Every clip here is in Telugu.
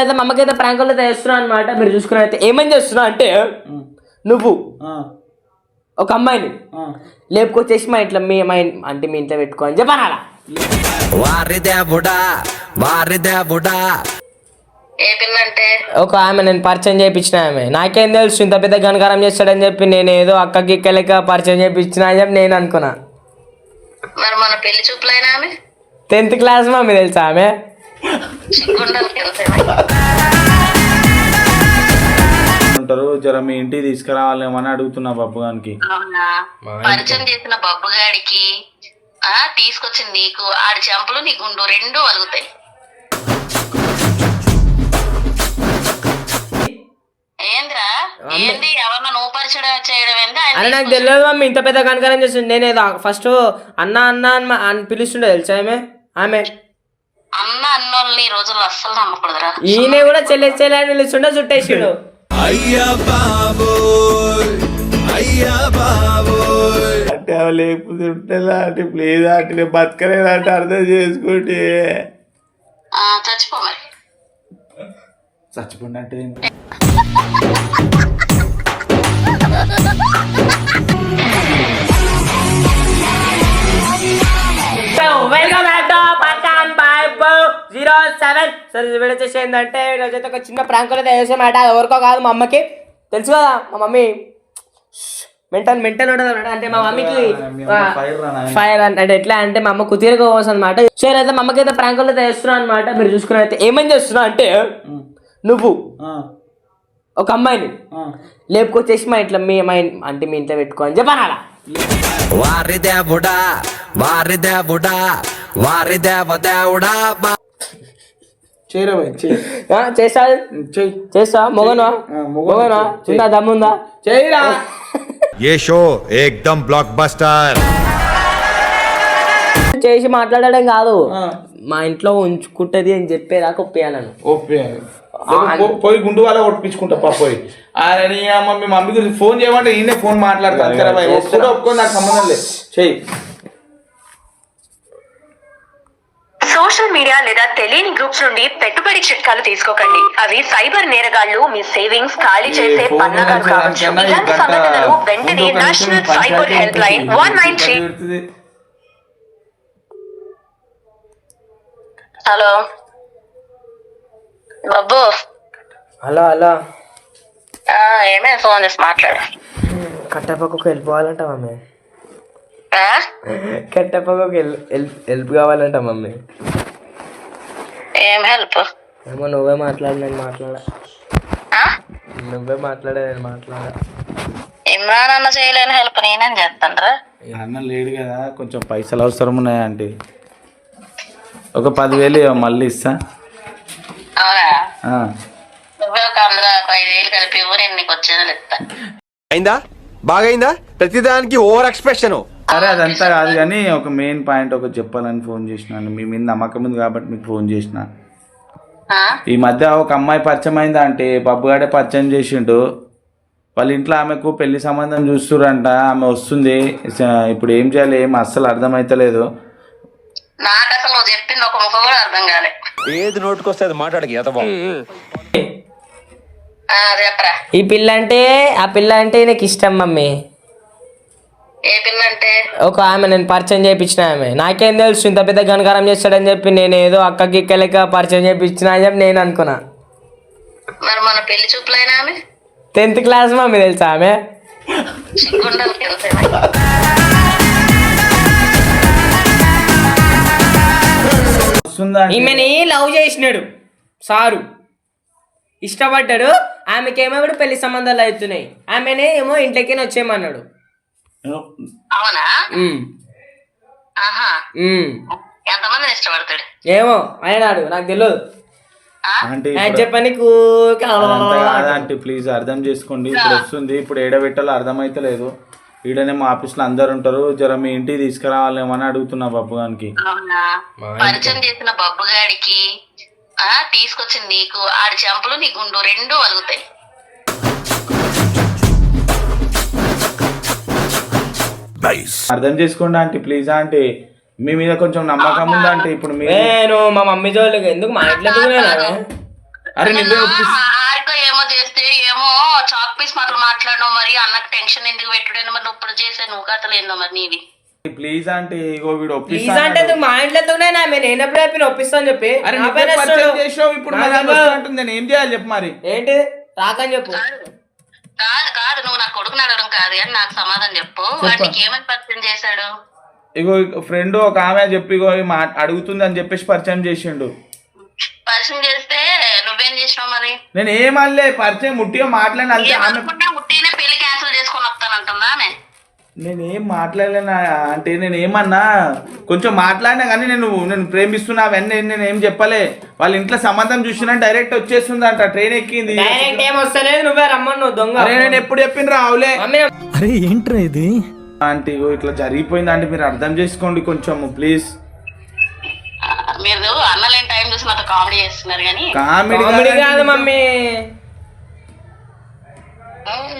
అయితే మా అమ్మకైతే ప్రాంకులు అయితే చేస్తున్నావు అనమాట మీరు చూసుకుని అయితే. ఏమని చేస్తున్నావు అంటే నువ్వు ఆ, ఒక అమ్మాయిని ఆ. లేపుకొచ్చేసి మా ఇంట్లో మీ మా అంటే మీ ఇంట్లో పెట్టుకో అని చెప్పాను అలా. వారి దేవుడా వారి దేవుడా. ఒక ఆమె నేను పరిచయం చేయించిన ఆమె. నాకేం తెలుసు ఇంత పెద్ద గణకారం చేస్తాడని చెప్పి నేను ఏదో అక్కకి ఇక్కలక పరిచయం చేయించిన అని చెప్పి నేను అనుకున్నా. మరి మన పెళ్ళి చూపులైనా ఆమె? టెన్త్ క్లాస్ మమ్మీ తెలుసా ఆమె? ఉంటారు. జర మీ ఇంటికి తీసుకురావాలేమని అడుగుతున్నా పప్పు గానికి. అవునా? పరిచయం చేసిన బబ్బుగాడికి ఆ తీసుకొచ్చింది నీకు. ఆడి చెంపలు నీ గుండు రెండు వలుగుతాయి ఏంద్రా? ఏంది? ఎవరన్నా నువ్వు పరిచయం చేయడం ఏంది? అరే నాకు తెలియదు మమ్మీ ఇంత పెద్ద గణకారం చేస్తుంది నేను ఏదో ఫస్ట్ అన్న అన్న అని పిలుస్తుండే తెలుసా ఆమె? ఆమె. అన్న అన్నోళ్ళని ఈ రోజుల్లో అస్సలు నమ్మకూడదురా. ఈయన కూడా చెల్లె చెల్లె అని పిలుస్తుండే చుట్టేసిండు. అయ్యా బాబోయ్ అయ్యా బాబోయ్. అంటే అవి లేకపోతే ఉంటేలా అంటే ప్లీజ్ అంటే నేను బతకలేదంటే అర్థం చేసుకుంటే. ఆ, చచ్చిపో మరి. చచ్చిపోండి అంటే ఏంటి? వెల్కమ్ బ్యాక్ సెవెన్ సరే వీడు వచ్చేసి ఏంటంటే ఈరోజు అయితే ఒక చిన్న ప్రాంక్ అయితే వేసామాట అది ఎవరికో కాదు మా అమ్మకి. తెలుసు కదా మా మమ్మీ. మెంటల్ మెంటల్ ఉంటుంది అన్నమాట. అంటే మా మమ్మీకి. ఫైర్ అంటే ఎట్లా అంటే మా అమ్మ కుతీరగా కోసం అనమాట సరే అయితే మా అమ్మకి అయితే ప్రాంకులు అయితే వేస్తున్నావు అనమాట మీరు చూసుకుని అయితే ఏమని చేస్తున్నావు అంటే నువ్వు ఆ, ఒక అమ్మాయిని ఆ. లేపుకొచ్చేసి మా ఇంట్లో మీ మా అంటే మీ ఇంట్లో పెట్టుకో అని చెప్పాను అలా. వారి దేవుడా వారి దేవుడా వారి దేవ దేవుడా చేయరా చేస్తా చేస్తా మొగనా? మొగనా చుందా దమ్ముందా? చేయరా. ఏ షో? ఏకదమ్ బ్లాక్ బస్టర్ చేసి మాట్లాడడం కాదు. మా ఇంట్లో ఉంచుకుంటది అని చెప్పేదాకా ఒప్పియాలను. ఒప్పియాలి. పోయి గుండు వాళ్ళ ఒప్పించుకుంటా పోయి. అరే అమ్మ మీ మమ్మీ గురించి ఫోన్ చేయమంటే ఈయనే ఫోన్ మాట్లాడతాను ఒప్పుకో నాకు సంబంధం లేదు. చెయ్యి సోషల్ మీడియా లేదా తెలియని గ్రూప్స్ నుండి పెట్టుబడి చిట్కాలు తీసుకోకండి. అవి సైబర్ నేరగాళ్ళు మీ సేవింగ్స్ ఖాళీ చేసే పన్నాగాలు కావచ్చు. ఇలాంటి సంఘటనలు వెంటనే national cyber help line. One nine three. Hello. Babbu hello hello. ఆ, ఏమే ఫోన్ చేసి మాట్లాడు. కట్టపక్కకు వెళ్ళిపోవాలంట మమ్మీ ఆ? కట్టపక్కకు హెల్ప్ హెల్ప్ కావాలంట మమ్మీ. ఏం హెల్ప్? ఏమో నువ్వే మాట్లాడు నేను మాట్లాడా? నువ్వే మాట్లాడే నేను మాట్లాడా. ఇమ్రాన్ అన్న చేయలేని హెల్ప్ నేనేం చేస్తానరా? అన్న లేడు కదా కొంచెం పైసలు అవసరం ఉన్నాయా అంటే ఒక పదివేలు మళ్ళీ ఇస్తా. నువ్వే ఒక అందులో ఒక ఐదు వేలు కలిపి ఇవ్వు నేను నీకు వచ్చేది ఇస్తా అయిందా? బాగైందా? ప్రతిదానికి ఓవర్ ఎక్స్ప్రెషన్. సరే అదంతా కాదు కానీ ఒక మెయిన్ పాయింట్ ఒకటి చెప్పాలని ఫోన్ చేసినాను మీ మీద నమ్మకం ఉంది కాబట్టి మీకు ఫోన్ చేసిన. ఆ? ఈ మధ్య ఒక అమ్మాయి పరిచయం అయిందా అంటే బబ్బుగాడే పరిచయం చేసిండు. వాళ్ళ ఇంట్లో ఆమెకు పెళ్ళి సంబంధం చూస్తురంట ఆమె వస్తుంది. ఇప్పుడు ఏం చేయాలి ఏం అస్సలు అర్థమైతలేదు. నాకు అసలు నువ్వు చెప్పింది ఒక ముఖం కూడా అర్థం కాలే. ఏది నోటుకొస్తే అది మాట్లాడకి చెప్పరా. ఈ పిల్ల అంటే ఆ పిల్ల అంటే నాకు ఇష్టం మమ్మీ. ఒక ఆమె నేను పరిచయం చేయించిన ఆమె. నాకేం తెలుసు ఇంత పెద్ద గణకారం చేస్తాడని చెప్పి నేను ఏదో అక్కకి ఇక్కలక పరిచయం చేయించిన అని చెప్పి నేను అనుకున్నా. మరి మన పెళ్ళి చూపులైనా ఆమె? టెన్త్ క్లాస్ మమ్మీ తెలుసా ఆమె? ఈమెని లవ్ చేసినాడు సారు. ఇష్టపడ్డాడు ఆమెకేమో ఇప్పుడు పెళ్ళి సంబంధాలు అవుతున్నాయి. ఆమెనే ఏమో ఇంట్లోకి వచ్చేయమన్నాడు. అవునా. ఎంతమందిని ఇష్టపడతాడు? ఏమో అయినాడు నాకు తెలియదు అంటే ఆయన చెప్పని ప్లీజ్ అర్థం చేసుకోండి. ఇప్పుడు వస్తుంది ఇప్పుడు ఏడబెట్టాలో అర్థమైతలేదు. ఈడనే మా ఆఫీస్లో అందరు ఉంటారు జర మీ ఇంటికి తీసుకురావాలేమని అడుగుతున్నా పప్పు గానికి. అవునా? పరిచయం చేసిన బబ్బుగాడికి ఆ తీసుకొచ్చింది నీకు ఆడి చెంపలు నీ గుండు రెండు వలుగుతాయి అర్థం చేసుకోండి ఆంటీ ప్లీజ్ ఆంటీ. మీ మీద కొంచెం నమ్మకం ఉందా అంటే ఇప్పుడు మీరు నేను మా మమ్మీ జోలికి ఎందుకు మా ఇంట్లో ఎందుకు? అరే నువ్వే ఒప్పిస్తా ఆరిక ఏమో చేస్తే ఏమో చాక్ పీస్ మాటలు మాట్లాడడం మరి అన్నకు టెన్షన్ ఎందుకు పెట్టుడేనో మరి ఇప్పుడు చేసే నువ్వు కథలు ఏందో మరి నీవి. ప్లీజ్ అంటే ఇగో వీడు ప్లీజ్ ఒప్పిస్తా అంటే నువ్వు మా ఇంట్లో ఎందుకునే నేను ఎప్పుడు చెప్పిన ఒప్పిస్తాను చెప్పి. అరే నా నువ్వే పైన పరిచయం వేస్తాడు. చేసావు ఇప్పుడు నా మరి ఆమె దగ్గర- వస్తా అంటుంది నేను ఏం చేయాలి చెప్పు మరి. ఏంటి రాకని చెప్పు. కాదు కాదు నువ్వు నా కొడుకుని అడగడం కాదు కానీ నాకు సమాధానం చెప్పు. వాడికి ఏమని పరిచయం చేశాడు? ఇగో ఫ్రెండ్ ఒక ఆమె చెప్పి ఇగో ఈ మా అడుగుతుంది అని చెప్పేసి పరిచయం చేసిండు. పరిచయం చేస్తే నువ్వేం చేసినావు మరి? నేను ఏమనలే పరిచయం ముట్టిగా మాట్లాడిన అంతే. ఆమె ఏమనుకున్నా ఉట్టినే పెళ్ళి క్యాన్సిల్ చేసుకొని వస్తానంటుందా ఆమె? నేను మాట్లాడలేనా? అంటే నేను ఏమన్నా కొంచెం మాట్లాడినా కానీ నేను నేను ప్రేమిస్తున్నా అవన్నీ నేను ఏం చెప్పలే. వాళ్ళ ఇంట్లో సంబంధం చూసినా డైరెక్ట్ వచ్చేస్తుంది అంట ట్రైన్ ఎక్కింది. డైరెక్ట్ ఏం వస్తలేదు నువ్వే రమ్మను నువ్వు దొంగ. అరే నేను ఎప్పుడు చెప్పిన రావులే అరే ఏంట్రా ఇది? ఆంటీ ఇగో ఇట్లా జరిగిపోయింది అంటే మీరు అర్థం చేసుకోండి కొంచెం ప్లీజ్. మీరు అన్నలేని టైం చూసి నాతో కామెడీ చేస్తున్నారు కానీ కామెడీ కామెడీ కాదు మమ్మీ.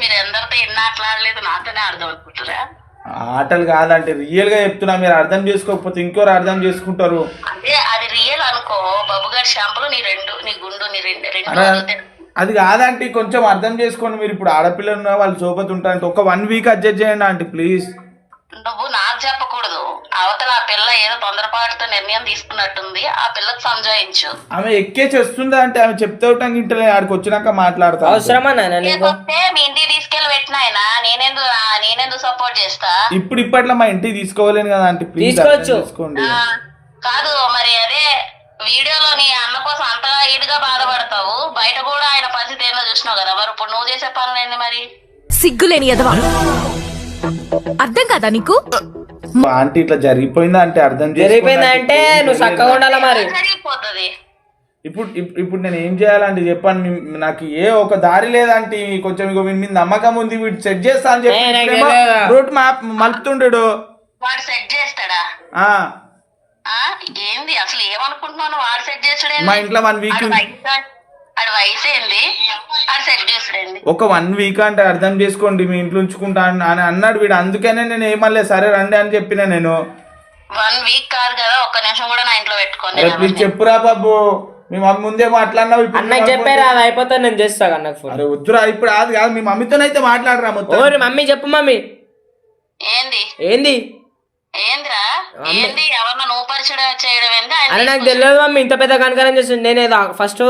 మీరు ఎందరితో ఎన్ని ఆటలాడలేదు నాతోనే అనుకుంటారా ఆటలు కాదంటే రియల్గా చెప్తున్నా మీరు అర్థం చేసుకోకపోతే ఇంకోరు అర్థం చేసుకుంటారు. అదే అది రియల్ అనుకో. బాబు గారి షాంపులు నీ రెండు నీ గుండు నీ రెండు రెండు అది కాదంటే కొంచెం అర్థం చేసుకోండి మీరు ఇప్పుడు ఆడపిల్లలు వాళ్ళు సోపతి ఉంటారంటే ఒక వన్ వీక్ అడ్జస్ట్ చేయండి ఆంటీ ప్లీజ్ నువ్వు నాకు చెప్పకూడదు. అవతల ఆ పిల్ల ఏదో తొందరపాటుతో నిర్ణయం తీసుకున్నట్టుంది. ఆ పిల్లకి సంజాయించు. ఆమె ఎక్కే చేస్తుందా అంటే ఆమె చెప్తే ఉంటాం ఇంటలే ఆడికి వచ్చినాక మాట్లాడతా అవసరమా నీకు? లేకపోతే మీ ఇంటికి తీసుకెళ్ళి పెట్టినాయన నేనెందు ఆ, నేనెందుకు సపోర్ట్ చేస్తా? ఇప్పుడు ఇప్పట్లో మా ఇంటికి తీసుకోలేను కదా ప్లీజ్ తీసుకోవచ్చు. తీసుకోండి ఆ, కాదు మరి అదే వీడియోలో నీ అన్న కోసం అంతగా ఈడుగా బాధపడతావు. బయట కూడా ఆయన పరిస్థితి ఏందో చూసినావు కదా. మరి ఇప్పుడు నువ్వు చేసే పనులు ఏంది మరి? సిగ్గులేని ఎదవా అర్థం కాదా నీకు? ఆంటీ ఇట్లా జరిగిపోయిందా అంటే అర్థం జరిగిపోయింది. అంటే నువ్వు చక్కగా ఉండాలా మరి? జరిగిపోతుంది. ఇప్పుడు ఇప్- ఇప్పుడు నేను ఏం చేయాలంటే చెప్పండి నాకు ఏ ఒక దారి లేదంటే కొంచెం వీడి మీద నమ్మకం ఉంది వీడు సెట్ చేస్తా అని చెప్పి? రూట్ మ్యాప్ మలుపుతుండడు వాడు సెట్ చేస్తాడా? ఆ, ఆ ఏంది అసలు ఏమనుకుంటున్నాను వాడు సెట్ మా ఇంట్లో week ఉంది. ఆడు వయసు ఏంది? ఆడు సెట్ చేసాడండి. ఒక వన్ వీక్ అంటే అర్థం చేసుకోండి మీ ఇంట్లో ఉంచుకుంటా అని అని అన్నాడు వీడు. అందుకనే నేను ఏమనలేదు సరే రండి అని చెప్పిన నేను. వన్ వీక్ కాదు కదా ఒక్క నిమిషం కూడా నా ఇంట్లో పెట్టుకోండి అరే ప్లీజ్ చెప్పురా బాబు. మీ మమ్మీ ముందేమో అట్లా అన్నావు ఇప్పుడు అన్నకి చెప్పారా అది అయిపోతుంది నేను చేస్తా అన్నకు ఫోన్. అరే వద్దురా ఇప్పుడు అది కాదు మీ మమ్మీతోనైతే మాట్లాడరా మొత్తం. ఓరి మమ్మీ చెప్పు మమ్మీ. ఏంది? ఏంది? అరే నాకు తెలియదు మమ్మీ ఇంత పెద్ద కనకరం చేస్తుంది. నేను ఫస్ట్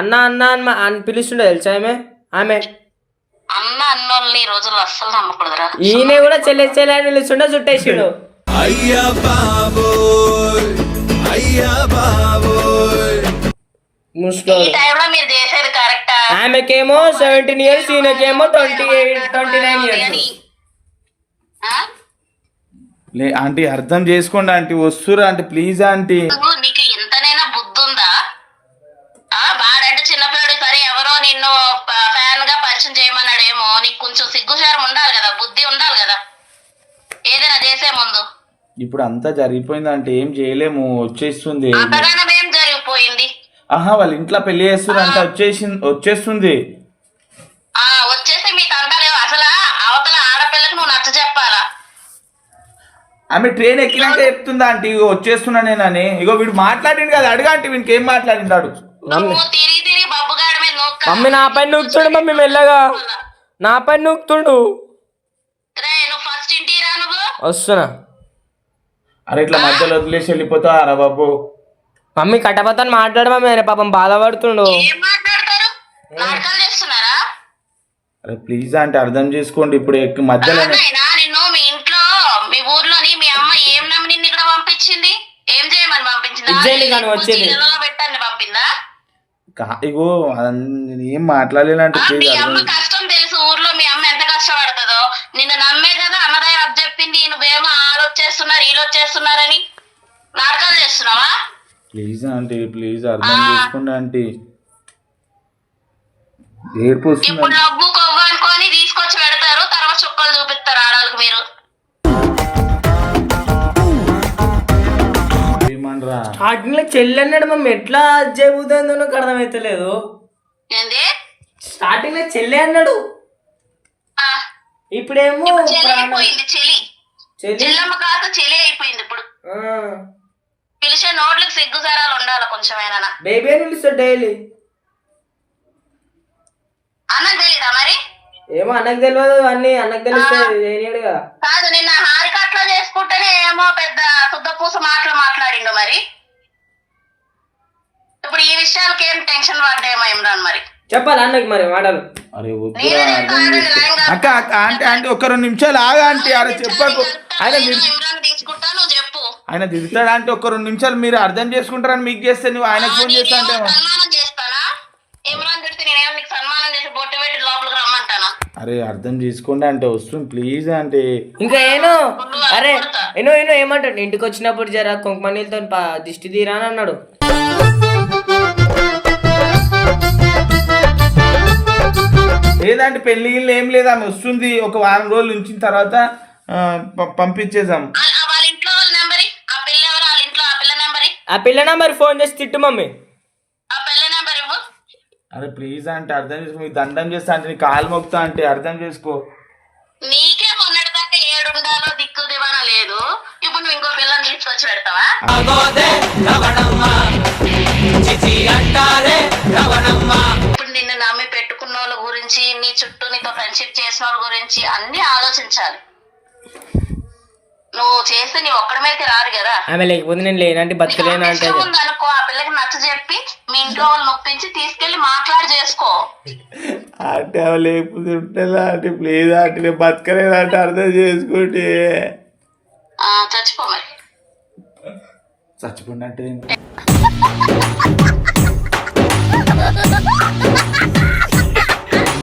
అన్న అన్న అని పిలుస్తుండే తెలుసా ఆమె? ఆమె. అన్న అన్నోళ్ళని ఈ రోజుల్లో అస్సలు నమ్మకూడదురా. ఈయన కూడా చెల్లె చెల్లె అని పిలుస్తుండే చుట్టేసిండు. అయ్యా బాబోయ్ అయ్యా బాబోయ్. ఈ ముస్లోడు టైంలో మీరు చేసేది కరెక్టా ఆమెకేమో seventeen years ఈయనకేమో twenty eight twenty nine years లే ఆంటీ అర్థం చేసుకోండి ఆంటీ వస్తురా ఆంటీ ప్లీజ్ ఆంటీ. నీకు ఇంతనైనా బుద్ధి ఉందా ఆ వాడంటే చిన్నపిల్లడు సరే ఎవరో నిన్ను ఫ్యాన్గా పరిచయం చేయమన్నాడేమో నీకు కొంచెం సిగ్గుచారం ఉండాలి కదా బుద్ధి ఉండాలి కదా. ఏదైనా చేసే ముందు. ఇప్పుడు అంతా జరిగిపోయింది అంటే ఏం చేయలేము వచ్చేస్తుంది. అంతగానం ఏం జరిగిపోయింది? ఆహా వాళ్ళ ఇంట్లో పెళ్ళి చేస్తున్నారు అంటే వచ్చేసి వచ్చేస్తుంది. ఆ వచ్చేసి మీ తంటాలేవు అసలు అవతల ఆడపిల్లకు నువ్వు నచ్చ చెప్పాలా. ఆమె ట్రైన్ ఎక్కినాక చెప్తుందా ఆంటీ? ఇగో వచ్చేస్తున్నా నేనని. ఇగో వీడు మాట్లాడిండు కదా అడుగు ఆంటీ వీనికి ఏం నొక్క. మమ్మీ నా పైన నూకుతుడు మమ్మీ మెల్లగా. నా పైన నూకుతుండు వస్తున్నా. అరే ఇట్లా మధ్యలో వదిలేసి వెళ్ళిపోతా రా బాబు? మమ్మీ కట్టపతని మాట్లాడు మమ్మీ ఆయన పాపం బాధపడుతుండు. అరే ప్లీజ్ అంటే అర్థం చేసుకోండి. ఇప్పుడు ఎక్కి మధ్యలో నాయనా నిన్ను మీ ఇంట్లో మీ ఊర్లోని మీ అమ్మ ఏం నమ్మి నిన్ను ఇక్కడ పంపించింది ఏం ఇజ్జయిని కానీ వచ్చేది. ఇగో ఏం మాట్లాడలేనంటే కష్టం తెలుసు ఊర్లో మీ అమ్మ ఎంత కష్టపడుతుందో. నిన్ను నమ్మే కదా అన్నదయ్య అప్ చెప్పింది నువ్వేమో వీళ్ళు వచ్చేస్తున్నారని. నాటకాలు చేస్తున్నావా? ప్లీజ్ ఆంటీ ప్లీజ్ అర్థం చేసుకోండి ఆంటీ. వస్తుంది ఇప్పుడు డబ్బు కొవ్వు అనుకొని తీసుకొచ్చి పెడతారు తర్వాత చుక్కలు చూపిస్తారు ఆడాలకు మీరు. స్టార్టింగ్లో చెల్లి అన్నాడు మమ్మీ. ఎట్లా చెబుతుందో నాకు అర్థమైతలేదు. ఏంది? స్టార్టింగ్లో చెల్లి అన్నాడు. ఆ, ఇప్పుడేమో చెలి ప్రాణం. అయిపోయింది చెలి చెల్లి? చెల్లమ్మ కాస్త చెలి అయిపోయింది ఇప్పుడు. ఆ, పిలిచే నోట్లకు సిగ్గుసారాలు ఉండాలి కొంచెమేనా బేబీ అని పిలుస్తాడు డైలీ. అన్నకు తెలీదా మరి? ఏమో అన్నకు తెలియదు అన్ని అన్నకు తెలిస్తే చేయనీయడు కదా. కాదు నిన్న చేసుకుంటేనే ఏమో పెద్ద శుద్ధపూస మాటలు మాట్లాడిండు మరి. ఇప్పుడు ఈ విషయాలకి ఏం టెన్షన్ పడ్డాయేమో ఇమ్రాన్ మరి. చెప్పాలి అన్నకి మరి మాటలు. అక్క అక్క ఆంటీ ఆంటీ ఒక రెండు నిమిషాలు ఆగా ఆంటీ అరే చెప్పకు. ఆయన ఆయన తిడతాడు అంటే ఒక రెండు నిమిషాలు మీరు అర్థం చేసుకుంటారని మీకు చేస్తే నువ్వు ఆయనకు ఫోన్ చేస్తా అంటే అరే అర్థం చేసుకోండి అంటే వస్తుంది. ప్లీజ్ అంటే ఇంకా ఏను? అరే ఏనో ఏనో ఏమంటాడు? ఇంటికి వచ్చినప్పుడు జర కుంకుమ నీళ్ళతో పా- దిష్టి తీరా అని అన్నాడు. లేదంటే పెళ్ళి ఏం లేదు ఆమె వస్తుంది ఒక వారం రోజులు ఉంచిన తర్వాత పంపించేసాం ఆ- ఆ వాళ్ళ ఇంట్లో వాళ్ళ నెంబరి? ఆ పిల్ల ఎవరు? వాళ్ళ ఇంట్లో ఆ పిల్ల నెంబరి ఫోన్ చేసి తిట్టు మమ్మీ ఆ పిల్ల నెంబర్ ఇవ్వు అరే ప్లీజ్ అంటే అర్థం చేసుకో మీకు దండం చేస్తా అంటే నీ కాలు మొక్తా అంటే అర్థం చేసుకో. నీకే మొన్నటిదాకా ఏడుండాలో దిక్కు దివాన లేదు. ఇప్పుడు నువ్వు ఇంకో పిల్లని తీసుకొచ్చి పెడతావా? ఇప్పుడు నిన్ను నమ్మి పెట్టుకున్న వాళ్ళ గురించి నీ చుట్టూ నీతో ఫ్రెండ్షిప్ చేసిన వాళ్ళ గురించి అన్ని ఆలోచించాలి. నువ్వు చేస్తే నీ ఒక్కడి మీదకి రారు కదా. ఆమె లేకపోతే నేను లేనంటే బతకలేను అంటే ఉందనుకో ఆ పిల్లకి నచ్చ చెప్పి మీ ఇంట్లో వాళ్ళు నొప్పించి తీసుకెళ్ళి మాట్లాడి చేసుకో. అంటే అవి లేకపోతే ఉంటుందా అంటే ప్లీజ్ అంటే నేను బతకలేదు అంటే అర్థం చేసుకుంటే. ఆ, చచ్చిపో మరి. చచ్చిపోయినట్టు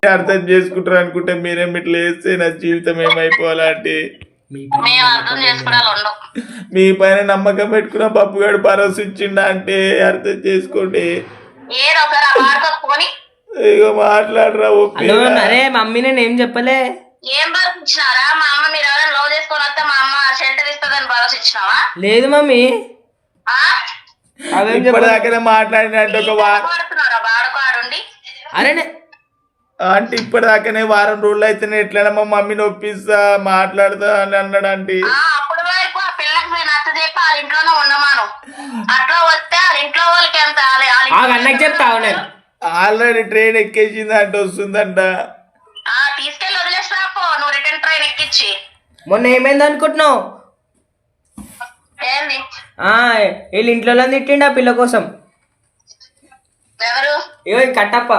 అర్థం చేసుకుంటారు అనుకుంటే మీరేం ఇట్లా వేస్తే నా జీవితం ఏమైపోవాలంటే మేము అర్థం చేసుకోవడాలు ఉండవు మీ పైన నమ్మకం పెట్టుకున్న పప్పుగాడు భరోసా ఇచ్చిండ అంటే అర్థం చేసుకోండి. ఇక మాట్లాడరా ఒప్పి అరే మమ్మీ నేను ఏం చెప్పలే? ఏం భరోసా ఇచ్చినారా మా అమ్మ మీరు ఎవరైనా లవ్ చేసుకొని వస్తే మా అమ్మ షెల్టర్ ఇస్తుందని భరోసా ఇచ్చినావా లేదు మమ్మీ. చెప్పలే? ఇప్పటిదాకానే మాట్లాడినట్టు ఒక వాడుకోడుండి అరే నే- అంటే ఇప్పటిదాకానే వారం రోజులు అయితేనే ఎట్లైనా మా మమ్మీని ఒప్పిస్తా మాట్లాడతా అని అన్నాడు అప్పుడు వరకు ఆ పిల్లకి నేను నచ్చ చెప్పి వాళ్ళ ఇంట్లోనే ఉండమాను. అట్లా వస్తే వాళ్ళ ఇంట్లో వాళ్ళకి ఎంత అన్నకి చెప్తావు నేను ఆల్రెడీ ట్రైన్ ఎక్కేసింది అంటే వస్తుందంట. ఆ, తీసుకెళ్ళి వదిలేసి రాపో నువ్వు రిటర్న్ ట్రైన్ ఎక్కిచ్చి. మొన్న ఏమైంది అనుకుంటున్నావు? ఏంది? వీళ్ళు ఇంట్లో తిట్టిండు ఆ పిల్ల కోసం? ఎవరు? ఇగో కట్టప్ప.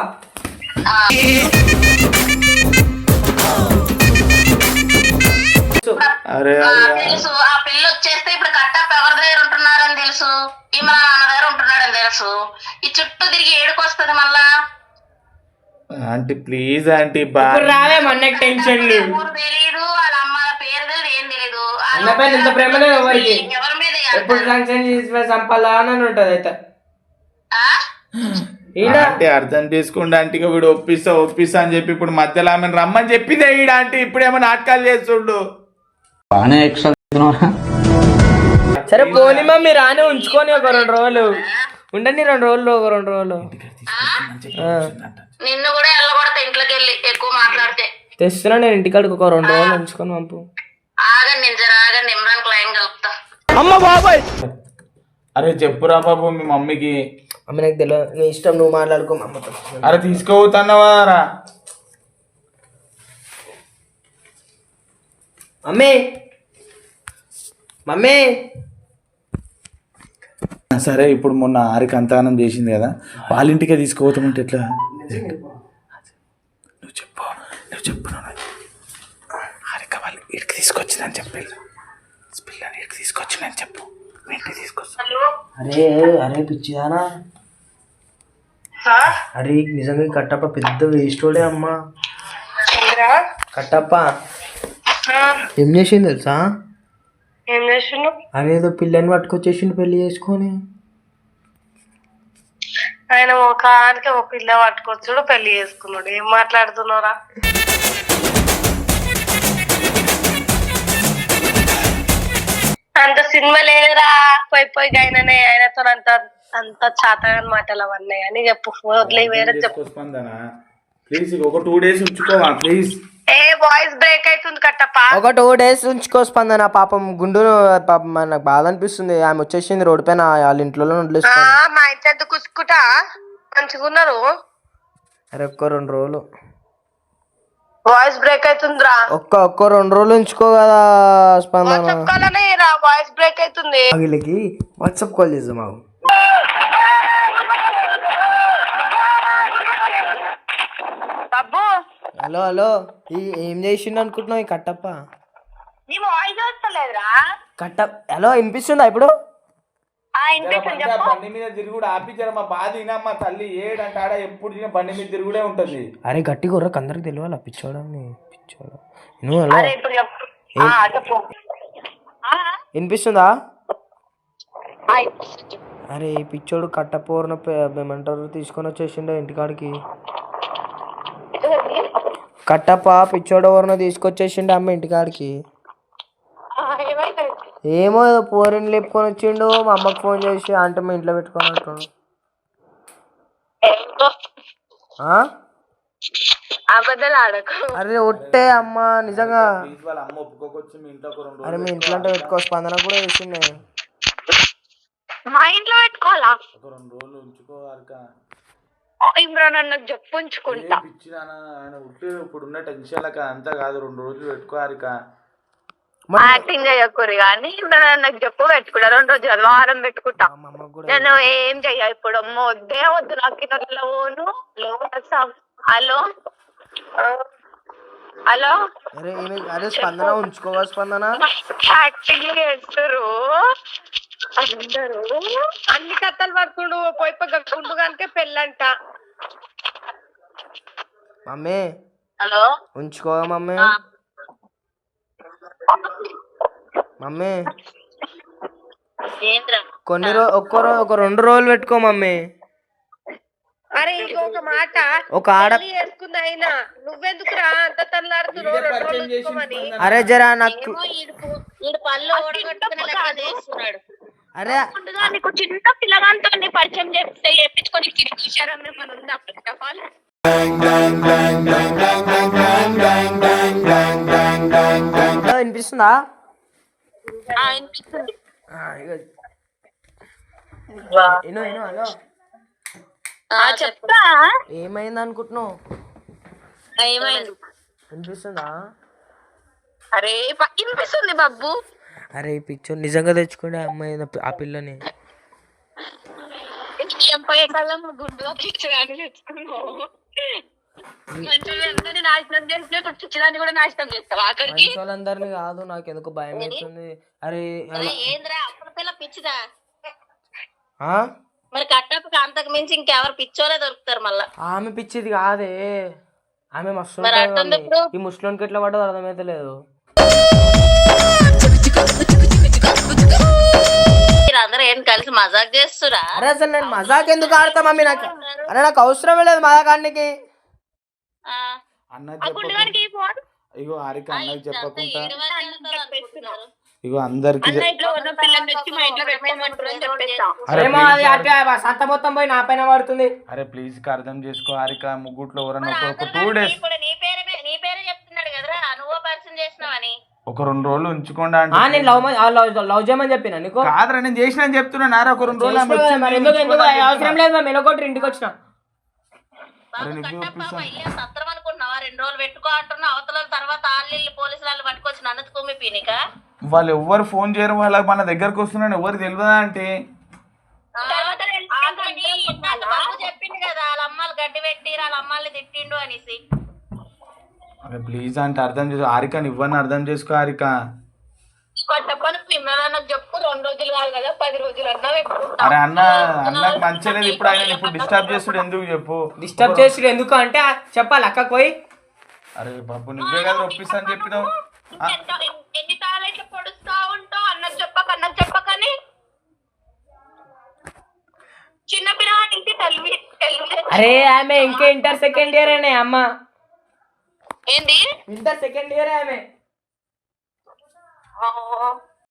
అరే ఆ, అరే తెలుసు. ఆ పిల్ల వచ్చేస్తే ఇప్పుడు కట్టప్ప ఎవరి దగ్గర ఉంటున్నారని తెలుసు. ఈ మా నాన్న దగ్గర ఉంటున్నాడని తెలుసు. ఈ చుట్టూ తిరిగి ఏడుకొస్తుంది మళ్ళా. ఆంటీ ప్లీజ్ ఆంటీ రావే మొన్నకి టెన్షన్ లేదు ఊరు తెలియదు వాళ్ళ అమ్మ పేరు తెలియదు ఏం తెలియదు అన్న పైన ఇంత ప్రేమ లేదు ఎవరికి? ఎవరి మీద ఎప్పుడు సంపాలా అని ఉంటది అయితే ఆంటీ అర్థం చేసుకోండి ఆంటీ ఇక వీడు ఒప్పిస్తా ఒప్పిస్తా అని చెప్పి ఇప్పుడు మధ్యలో ఆమెను రమ్మని చెప్పిందే ఈడ ఆంటీ. ఇప్పుడేమో నాటకాలు చేస్తుండు. సరే పోనీ మమ్మీ రాని ఉంచుకొని ఒక రెండు రోజులు. ఉండని రెండు రోజులు ఒక రెండు రోజులు. నిన్ను కూడా ఎల్లగొడతా ఇంట్లోకి వెళ్ళి ఎక్కువ మాట్లాడితే. తెస్తున్నా నేను ఇంటికాడికి ఒక రెండు రోజులు ఉంచుకొని పంపు. ఆగండి జర ఆగండి ఇమ్రాన్ క్లైన్ కలుపుతా. అమ్మ బాబాయ్! అరే చెప్పురా బాబు మీ మమ్మీకి అమ్మ నాకు తెలియదు నీ ఇష్టం నువ్వు మాట్లాడుకో మా అమ్మతో అరే తీసుకోపోతున్నావారా? మమ్మీ! మమ్మీ! సరే ఇప్పుడు మొన్న ఆరికి అంతగానం చేసింది కదా వాళ్ళ ఇంటికే తీసుకుపోతామంటే ఎట్లా? నువ్వు చెప్పు నువ్వు చెప్పు. హారిక వాళ్ళు ఇక్కడికి తీసుకొచ్చిందని చెప్పి. పిల్లని ఇక్కడికి తీసుకొచ్చిందని చెప్పు. ఇంటికి తీసుకొస్తా. అరే అరే పిచ్చిదానా. అరే నిజంగా కట్టప్ప పెద్ద వేస్టోడే అమ్మా. కట్టప్ప ఏం చేసింది తెలుసా? ఏం అరే ఏదో పిల్లని పట్టుకొచ్చేసిండు పెళ్ళి చేసుకొని. ఆయన ముఖానికి ఒక పిల్ల పట్టుకొచ్చుడు పెళ్ళి చేసుకున్నాడు. ఏం మాట్లాడుతున్నారా అంత సినిమా లేదురా. పోయి పోయి ఆయననే ఆయనతో అంత అంత చాతగాని మాటలు అవన్నీ అని చెప్పు. వదిలే వేరే చెప్పు. ప్లీజ్ ఒక టూ డేస్ ఉంచుకోవా ప్లీజ్? ఏ వాయిస్ బ్రేక్ అవుతుంది కట్టప్ప ఒక టూ డేస్ ఉంచుకో స్పందన. పాపం గుండును పాపం నాకు బాధ అనిపిస్తుంది. ఆమె వచ్చేసింది రోడ్డు పైన వాళ్ళ ఇంట్లో మా ఇంటి కుసుకుంటా మంచిగా ఉన్నారు? అరే ఒక్క రెండు రోజులు. వాయిస్ బ్రేక్ అవుతుందిరా ఒక్క ఒక్క రెండు రోజులు ఉంచుకో కదా స్పందన. వాట్సాప్ కాల్ వాయిస్ బ్రేక్ అవుతుంది వీళ్ళకి వాట్సాప్ కాల్ చేద్దాం మాకు. Hello hello. ఈ ఏం చేసిండు అనుకుంటున్నావు ఈ కట్టప్ప? నీ వాయిస్ వస్తలేదురా. కట్ట హలో వినిపిస్తుందా ఇప్పుడు? ఆ వినిపిస్తుంది. చెప్పు. బండి మీద తిరుగుడు ఆపించారు మా బాధ వినమ్మా తల్లి. ఏడంటాడా ఎప్పుడు తిన బండి మీద తిరుగుడే ఉంటుంది. అరే గట్టి గుర్రకు అందరికి తెలియాలి? పిచ్చోడని పిచ్చోడ. నువ్వు హలో. వినిపిస్తుంది. అరే ఈ పిచ్చోడు కట్టపోరిన ఏమంటారు తీసుకొని వచ్చేసిండు ఇంటికాడికి. కట్టప్ప పిచ్చోడు ఎవరినో తీసుకొచ్చేసిండు అమ్మ ఇంటికాడికి. ఏమో ఏదో పోరిని లేపుకొని వచ్చిండు మా అమ్మకి ఫోన్ చేసి అంటే మా ఇంట్లో పెట్టుకొని అంటాడు. అరే ఒట్టే అమ్మ నిజంగా. ప్లీజ్ వాళ్ళ అమ్మ ఒప్పుకోకొచ్చి మీ ఇంట్లో ఒక రెండు అరే మీ రోజులు ఇంట్లో అంటే పెట్టుకో స్పందన కూడా చేసిండే. మా ఇంట్లో పెట్టుకోవాలా? ఒక రెండు రోజులు ఉంచుకో అరక ఇమ్రాన్ అన్న చెప్పు ఉంచుకుంటా. పిచ్చిదానా ఆయన ఉట్టి ఇప్పుడు ఉన్న టెన్షన్లక? అంతా కాదు రెండు రోజులు పెట్టుకో అరక యాక్టింగ్ చేయకూరి కానీ ఇమ్రాన్ అన్నకు చెప్పు పెట్టుకుంటా. రెండు రోజులు వారం పెట్టుకుంటా. నేను ఏం చెయ్య ఇప్పుడు? అమ్మో వద్దే వద్దు నాకు లోను. Loan hello? హలో? అరే స్పందన ఉంచుకోవా స్పందన? యాక్టింగ్ చేస్తారు అన్ని కథలు పడుతుండు పోయి గుండు కనుక పెళ్ళంట. మమ్మీ. హలో. ఉంచుకోవా మమ్మీ. మమ్మీ. కొన్ని రో ఒక్క రో ఒక రెండు రోజులు పెట్టుకో మమ్మీ. అరే ఇంకొక మాట. ఒక ఆడ అయినా. నువ్వెందుకురా అంత తల్లాడుతున్నావు అరే జరా నాకు వీడు పళ్ళు ఓడగొట్టుకునే లెక్క చేస్తున్నాడు. అరే ముందుగా నీకు చిన్న పిల్లగాంతో పరిచయం చేస్తే చేపించుకొని కిరికిశారం ఏమైనా ఉందా ఫస్ట్ ఆఫ్ ఆల్ హలో, వినిపిస్తుందా. ఇను ఇను హలో. చెప్తా. ఏమైంది అనుకుంటున్నావు ఏమైంది? వినిపిస్తుందా? అరే వినిపిస్తుంది బాబు. అరే ఈ పిక్చర్ నిజంగా తెచ్చుకుంటే అమ్మాయి ఆ పిల్లని. వాళ్ళందరినీ కాదు నాకు ఎందుకు భయం అవుతుంది అరే? మరి కట్టప్పకి అంతకు మించి ఇంకెవరు పిచ్చోలే దొరుకుతారు మళ్ళా? ఆమె పిచ్చిది కాదే. ఆమె మస్తు? ఈ ముస్లింకి ఎట్లా పడ్డదో అర్థమైతే లేదు మీరందరూ ఏం కలిసి మజాక్ చేస్తురా? అరే అసలు నేను మజాక్ ఎందుకు ఆడతా మమ్మీ నాకు? అరే నాకు అవసరమే లేదు మజాక్ అన్న ఇగో ఆరిక అన్నకి చెప్పకుండా. ఇగో అందరికి సంత మొత్తం పోయి నా పైన పడుతుంది. అరే ప్లీజ్ అర్థం చేసుకో ఆరిక ముగ్గుట్లో ఎవరన్నా ఒక- టూ డేస్ నీ పేరే నీ పేరే చెప్తున్నాడు కదరా నువ్వు పరిచయం చేసినావని. ఒక రెండు రోజులు ఉంచుకోండి అంటే నేను లవ్ లవ్ చేయమని చెప్పిన నీకు? కాదురా నేను చేసిన అని చెప్తున్నా. నారా ఒక రెండు రోజులు మరి? ఎందుకు అవసరం. లేదు మేము ఎలాగొట్టి ఇంటికి వచ్చిన. వాళ్ళు ఎవ్వరు ఫోన్ చేయరు వాళ్ళకి మన దగ్గరకు వస్తున్నాను ఎవరు తెలియదా అంటే బాబు చెప్పిండు కదా వాళ్ళ అమ్మాలు గడ్డి పెట్టి వాళ్ళ అమ్మాల్ని తిట్టిండు అనేసి. అరే ప్లీజ్ అంటే అర్థం చేసుకో. ఆరికని ఇవ్వని అర్థం చేసుకో ఆరిక చెప్పను ఇమ్రాన్ చెప్పు రెండు రోజులు కాదు కదా పది రోజులు అన్నా పెట్టుకుంటా అరే అన్న అన్నకు మంచిగా లేదు. ఇప్పుడు ఆయన ఇప్పుడు డిస్టర్బ్ చేస్తుడు ఎందుకు చెప్పు? డిస్టర్బ్ చేసి ఎందుకు అంటే చెప్పాలి అక్కకు పోయి. అరే బాబు నువ్వే కదా ఒప్పిస్తా అని చెప్పినావు. ఇట్లా పొడుస్తా ఉంటావు? అన్నకు చెప్పక అన్నకు చెప్పకని చిన్న పిల్లవాడి ఇంటి తల్లి తల్లి. అరే ఆమె ఇంకా ఇంటర్ సెకండ్ ఇయర్ అనే అమ్మ. ఏంది? ఇంటర్ సెకండ్ ఇయర్ ఆమె.